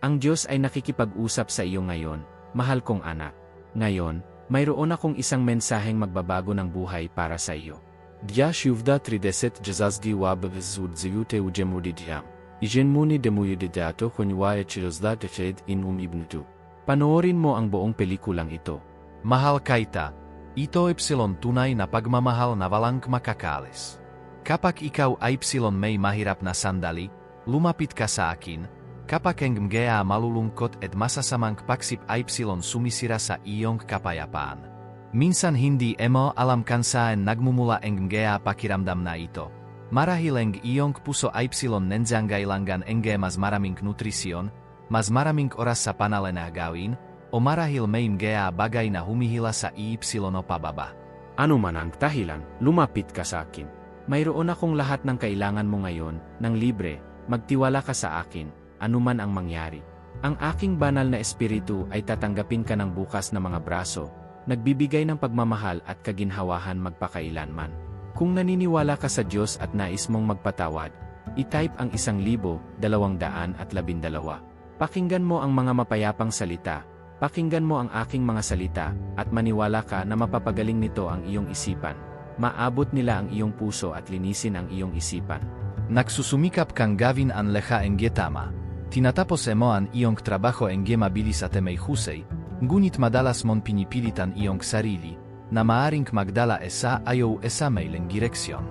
Ang Diyos ay nakikipag-usap sa iyo ngayon, mahal kong anak. Ngayon, mayroon akong isang mensaheng magbabago ng buhay para sa iyo. Dya shuvda trideset jazazgi wabavizud ziyute ujemudidiyam. Ijen muni demuyudidato kunywa echirozda tefed in um ibnutu. Panoorin mo ang buong pelikulang ito. Mahal kaita, ito epsilon tunay na pagmamahal na walang makakaalis. Kapag ikaw ay epsilon may mahirap na sandali, lumapit ka sa akin, kapag ang mga malulungkot at masasamang paksip ay epsilon sumisira sa iyong kapayapaan. Minsan hindi emo alam kan saan nagmumula ang mga pakiramdam na ito. Marahil ang iyong puso epsilon nenzangailangan ang mas maraming nutrisyon, mas maraming oras sa panalena gawin, o marahil may mga bagay na humihila sa o pababa. Ano man ang dahilan, lumapit ka sa akin. Mayroon akong lahat ng kailangan mo ngayon, ng libre, magtiwala ka sa akin, anuman ang mangyari. Ang aking banal na espiritu ay tatanggapin ka ng bukas na mga braso, nagbibigay ng pagmamahal at kaginhawahan magpakailanman. Kung naniniwala ka sa Diyos at nais mong magpatawad, itype ang isang libo, dalawang daan at labindalawa. Pakinggan mo ang mga mapayapang salita, pakinggan mo ang aking mga salita, at maniwala ka na mapapagaling nito ang iyong isipan. Maabot nila ang iyong puso at linisin ang iyong isipan. Nagsusumikap kang gawin ang leha ang tama. Tinatapos mo ang iyong trabaho ang mabilis at may husay, ngunit madalas mon pinipilitan iyong sarili, na maaring magdala esa ayaw esa may lang direksyon.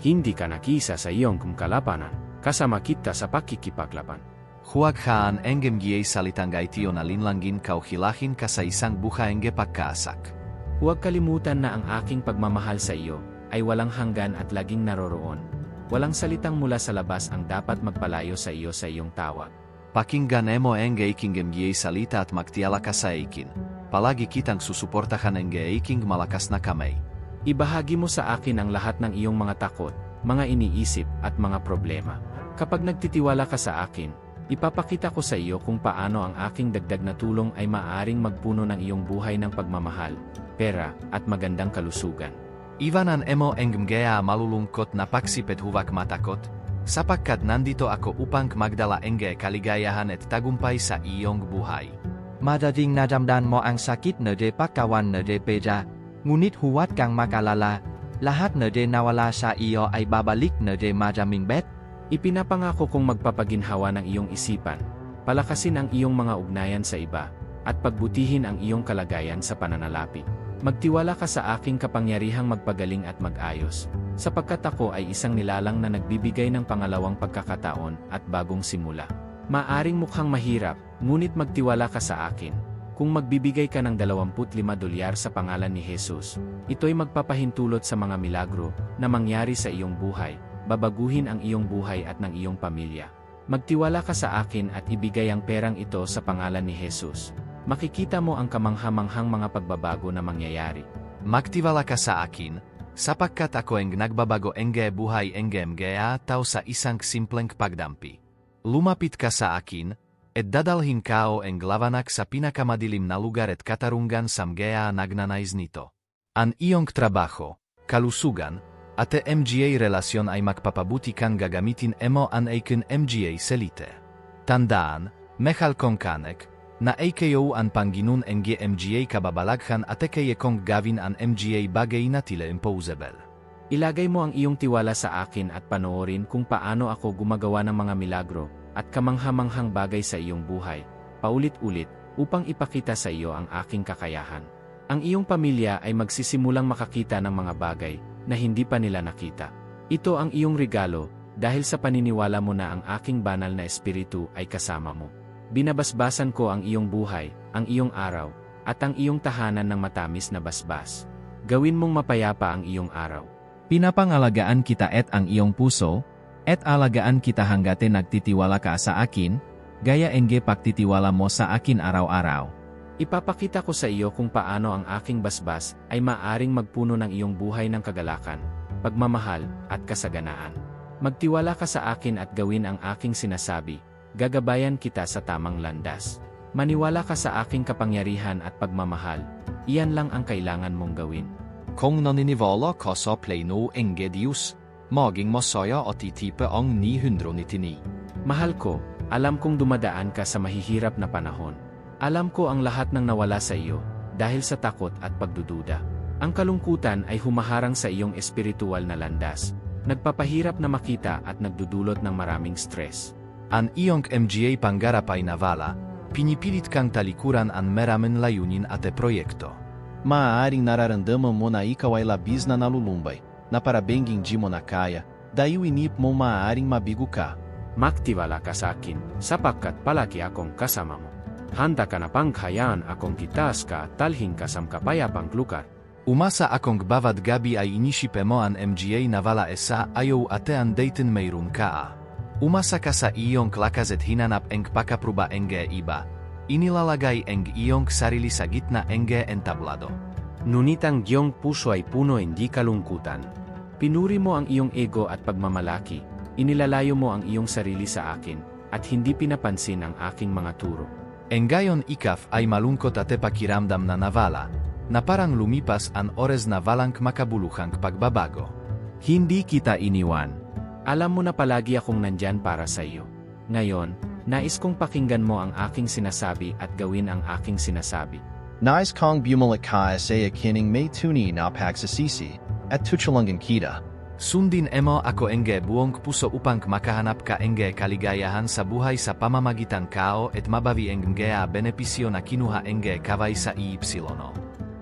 Hindi ka nakisa sa iyong kumkalapanan, kasama kita sa pakikipaglaban. Huwag haan engem giyay salitang gaitiyo na linlangin kauhilahin ka sa isang buhay ang pagkaasak. Huwag kalimutan na ang aking pagmamahal sa iyo ay walang hanggan at laging naroroon. Walang salitang mula sa labas ang dapat magpalayo sa iyo sa iyong tawag. Pakinggan mo ang gayking giyay salita at magtiala ka sa ikin. Palagi kitang susuportahan ang gayking malakas na kamay. Ibahagi mo sa akin ang lahat ng iyong mga takot, mga iniisip at mga problema. Kapag nagtitiwala ka sa akin, ipapakita ko sa iyo kung paano ang aking dagdag na tulong ay maaaring magpuno ng iyong buhay ng pagmamahal, pera, at magandang kalusugan. Ivanan emo ang mga malulungkot na paksipet huwag matakot, sapagkat nandito ako upang magdala ang kaligayahan at tagumpay sa iyong buhay. Madaling nadamdan mo ang sakit na de pagkawan na de peda, ngunit huwag kang makalala, lahat na de nawala sa iyo ay babalik na de madaming bet. Ipinapangako kong magpapaginhawa ng iyong isipan, palakasin ang iyong mga ugnayan sa iba, at pagbutihin ang iyong kalagayan sa pananalapi. Magtiwala ka sa aking kapangyarihang magpagaling at mag-ayos, sapagkat ako ay isang nilalang na nagbibigay ng pangalawang pagkakataon at bagong simula. Maaring mukhang mahirap, ngunit magtiwala ka sa akin. Kung magbibigay ka ng 25 dolyar sa pangalan ni Jesus, ito'y magpapahintulot sa mga milagro na mangyari sa iyong buhay, babaguhin ang iyong buhay at ng iyong pamilya. Magtiwala ka sa akin at ibigay ang perang ito sa pangalan ni Jesus. Makikita mo ang kamanghamanghang mga pagbabago na mangyayari. Magtiwala ka sa akin, sapagkat ako ang nagbabago ang buhay ang mga tao sa isang simpleng pagdampi. Lumapit ka sa akin, at dadalhin kao ang lavanak sa pinakamadilim na lugar at katarungan sa mga nagnanais nito. An iyong trabaho, kalusugan, at MGA relasyon ay magpapabuti kang gagamitin emo an aiken MGA selite. Tandaan, mechal kongkanek, na AKO an panginun ang MGA kababalaghan at kaya kong gavin an MGA bagay na tila imposable. Ilagay mo ang iyong tiwala sa akin at panoorin kung paano ako gumagawa ng mga milagro at kamanghamanghang bagay sa iyong buhay, paulit-ulit, upang ipakita sa iyo ang aking kakayahan. Ang iyong pamilya ay magsisimulang makakita ng mga bagay na hindi pa nila nakita. Ito ang iyong regalo dahil sa paniniwala mo na ang aking banal na espiritu ay kasama mo. Binabasbasan ko ang iyong buhay, ang iyong araw, at ang iyong tahanan ng matamis na basbas. Gawin mong mapayapa ang iyong araw. Pinapangalagaan kita et ang iyong puso, et alagaan kita hanggate nagtitiwala ka sa akin, gaya enge pagtitiwala mo sa akin araw-araw. Ipapakita ko sa iyo kung paano ang aking basbas ay maaring magpuno ng iyong buhay ng kagalakan, pagmamahal, at kasaganaan. Magtiwala ka sa akin at gawin ang aking sinasabi, gagabayan kita sa tamang landas. Maniwala ka sa aking kapangyarihan at pagmamahal, iyan lang ang kailangan mong gawin. Kung naniniwala ka sa plano ang Dios, maging masaya at itipe ang 999. Mahal ko, Alam kong dumadaan ka sa mahihirap na panahon. Alam ko ang lahat ng nawala sa iyo, dahil sa takot at pagdududa. Ang kalungkutan ay humaharang sa iyong espiritual na landas, nagpapahirap na makita at nagdudulot ng maraming stress. An iyong MGA pangarap ay navala, pinipilit kang talikuran ang meramen layunin ate proyekto. Maaaring nararamdaman mo na ikaw ay labis na nalulumbay, na parabeng hindi mo na kaya, dahil inip mo maaaring mabigo ka. Magtiwala ka sa akin, sapagkat palagi akong kasama mo. Handa ka na pang hayaan akong kitaas ka at talhin ka sa kapayapang lugar. Umasa akong bawat gabi ay inishipe mo ang MGA navala esa ayaw ate ang dayton mayroon ka. Umasa ka sa iyong lakazet hinanap eng pakapruba enge iba. Inilalagay eng iyong sarili sa gitna enge entablado. Ngunit ang iyong puso ay puno hindi kalungkutan. Pinuri mo ang iyong ego at pagmamalaki, inilalayo mo ang iyong sarili sa akin, at hindi pinapansin ang aking mga turo. Engayon ikaf ay malungkot ate pakiramdam na navala, na parang lumipas ang ores na walang makabuluhang pagbabago. Hindi kita iniwan. Alam mo na palagi akong nandyan para sa iyo. Ngayon, nais kong pakinggan mo ang aking sinasabi at gawin ang aking sinasabi. Nais kong bumalik ka sa kining may tuni na pagsasisi, at tutulangan kita. Sundin emo ako enge buong puso upang makahanap ka enge kaligayahan sa buhay sa pamamagitan kao et mabavi enge a benepisyo na kinuha enge kaway sa iipsilono.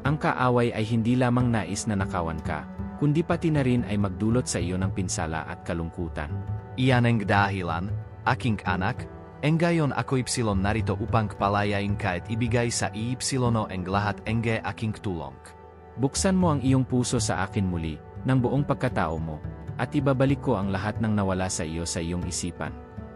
Ang kaaway ay hindi lamang nais na nakawan ka, kundi pati na rin ay magdulot sa iyo ng pinsala at kalungkutan. Iyan ang dahilan, aking anak, engayon ako ipsilon narito upang palayain ka at ibigay sa iipsilono ang lahat enge aking tulong. Buksan mo ang iyong puso sa akin muli, ng buong pagkatao mo, at ibabalik ko ang lahat ng nawala sa iyo sa iyong isipan.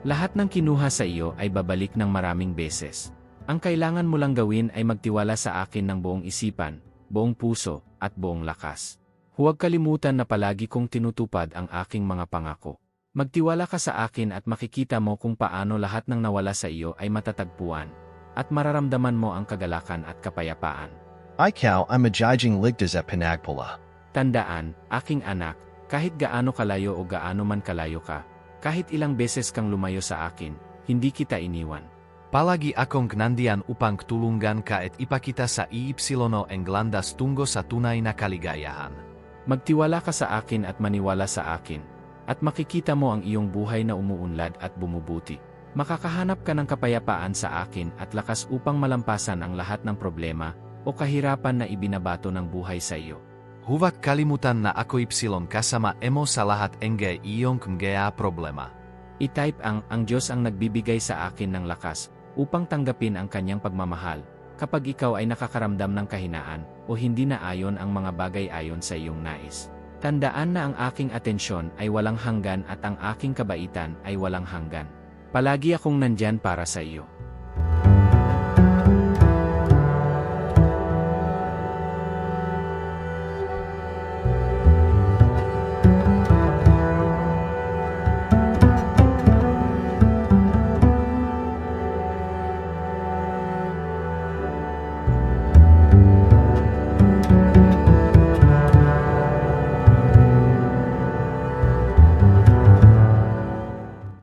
Lahat ng kinuha sa iyo ay babalik ng maraming beses. Ang kailangan mo lang gawin ay magtiwala sa akin ng buong isipan, buong puso, at buong lakas. Huwag kalimutan na palagi kong tinutupad ang aking mga pangako. Magtiwala ka sa akin at makikita mo kung paano lahat ng nawala sa iyo ay matatagpuan, at mararamdaman mo ang kagalakan at kapayapaan. Ikaw ay majijing ligtas at pinagpula. Tandaan, aking anak, kahit gaano kalayo o gaano man kalayo ka, kahit ilang beses kang lumayo sa akin, hindi kita iniwan. Palagi akong nandiyan upang tulungan ka at ipakita sa iipsilono ang landas tungo sa tunay na kaligayahan. Magtiwala ka sa akin at maniwala sa akin, at makikita mo ang iyong buhay na umuunlad at bumubuti. Makakahanap ka ng kapayapaan sa akin at lakas upang malampasan ang lahat ng problema o kahirapan na ibinabato ng buhay sa iyo. Huwag kalimutan na ako ipsilon kasama emo sa lahat enge iyong mga problema. I-type ang ang Diyos ang nagbibigay sa akin ng lakas upang tanggapin ang kanyang pagmamahal kapag ikaw ay nakakaramdam ng kahinaan o hindi na ayon ang mga bagay ayon sa iyong nais. Tandaan na ang aking atensyon ay walang hanggan at ang aking kabaitan ay walang hanggan. Palagi akong nandyan para sa iyo.